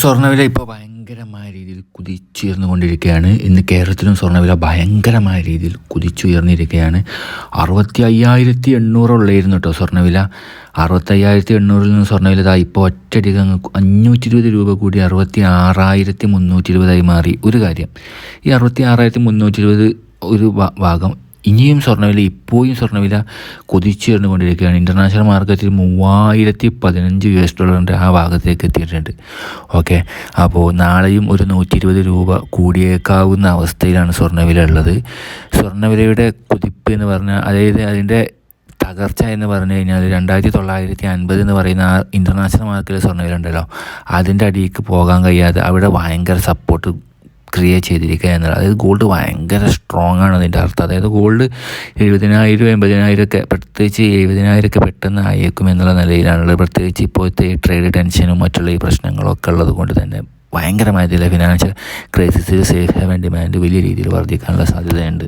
സ്വർണവില ഇപ്പോൾ ഭയങ്കരമായ രീതിയിൽ കുതിച്ചുയർന്നുകൊണ്ടിരിക്കുകയാണ്. ഇന്ന് കേരളത്തിലും സ്വർണവില ഭയങ്കരമായ രീതിയിൽ കുതിച്ചുയർന്നിരിക്കുകയാണ്. അറുപത്തി അയ്യായിരത്തി എണ്ണൂറുള്ളായിരുന്നു കേട്ടോ സ്വർണവില. അറുപത്തി അയ്യായിരത്തി എണ്ണൂറിൽ നിന്ന് സ്വർണവില ഇതാ ഇപ്പോൾ ഒറ്റയടിക്ക് അങ്ങ് അഞ്ഞൂറ്റി ഇരുപത് രൂപ കൂടി അറുപത്തി ആറായിരത്തി മുന്നൂറ്റി ഇരുപതായി മാറി. ഒരു കാര്യം ഈ അറുപത്തി ആറായിരത്തി മുന്നൂറ്റി ഇരുപത് ഒരു ഭാഗം ഇനിയും സ്വർണവില ഇപ്പോഴും സ്വർണവില കുതിച്ചുയർന്നുകൊണ്ടിരിക്കുകയാണ് ഇന്റർനാഷണൽ മാർക്കറ്റിൽ മൂവായിരത്തി പതിനഞ്ച് യു എസ് ഡോളറിന്റെ ആ ഭാഗത്തേക്ക് എത്തിയിട്ടുണ്ട്. ഓക്കെ അപ്പോൾ നാളെയും ഒരു നൂറ്റി ഇരുപത് രൂപ കൂടിയേക്കാവുന്ന അവസ്ഥയിലാണ് സ്വർണവില ഉള്ളത്. സ്വർണവിലയുടെ കുതിപ്പ് എന്ന് പറഞ്ഞാൽ അതായത് അതിന്റെ തകർച്ച എന്ന് പറഞ്ഞു കഴിഞ്ഞാൽ രണ്ടായിരത്തി തൊള്ളായിരത്തി അൻപത് എന്ന് പറയുന്ന ആ ഇന്റർനാഷണൽ മാർക്കറ്റിൽ സ്വർണവില ഉണ്ടല്ലോ. അതിന്റെ അടിയിലേക്ക് പോകാൻ കഴിയാതെ അവിടെ ഭയങ്കര സപ്പോർട്ട് ക്രിയേറ്റ് ചെയ്തിരിക്കുക എന്നുള്ളത്. അതായത് ഗോൾഡ് ഭയങ്കര സ്ട്രോങ് ആണ് അതിന്റെ അർത്ഥം. അതായത് ഗോൾഡ് എഴുപതിനായിരം എൺപതിനായിരം ഒക്കെ പ്രത്യേകിച്ച് എഴുപതിനായിരം ഒക്കെ പെട്ടെന്ന് ആയേക്കും എന്നുള്ള നിലയിലാണുള്ളത്. പ്രത്യേകിച്ച് ഇപ്പോഴത്തെ ഈ ട്രേഡ് ടെൻഷനും മറ്റുള്ള ഈ പ്രശ്നങ്ങളൊക്കെ ഉള്ളത് കൊണ്ട് തന്നെ ഭയങ്കരമായ രീതിയിൽ ഫിനാൻഷ്യൽ ക്രൈസിസിൽ സേഫ് ഹാവൻ ഡിമാൻഡ് വലിയ രീതിയിൽ വർദ്ധിക്കാനുള്ള സാധ്യതയുണ്ട്.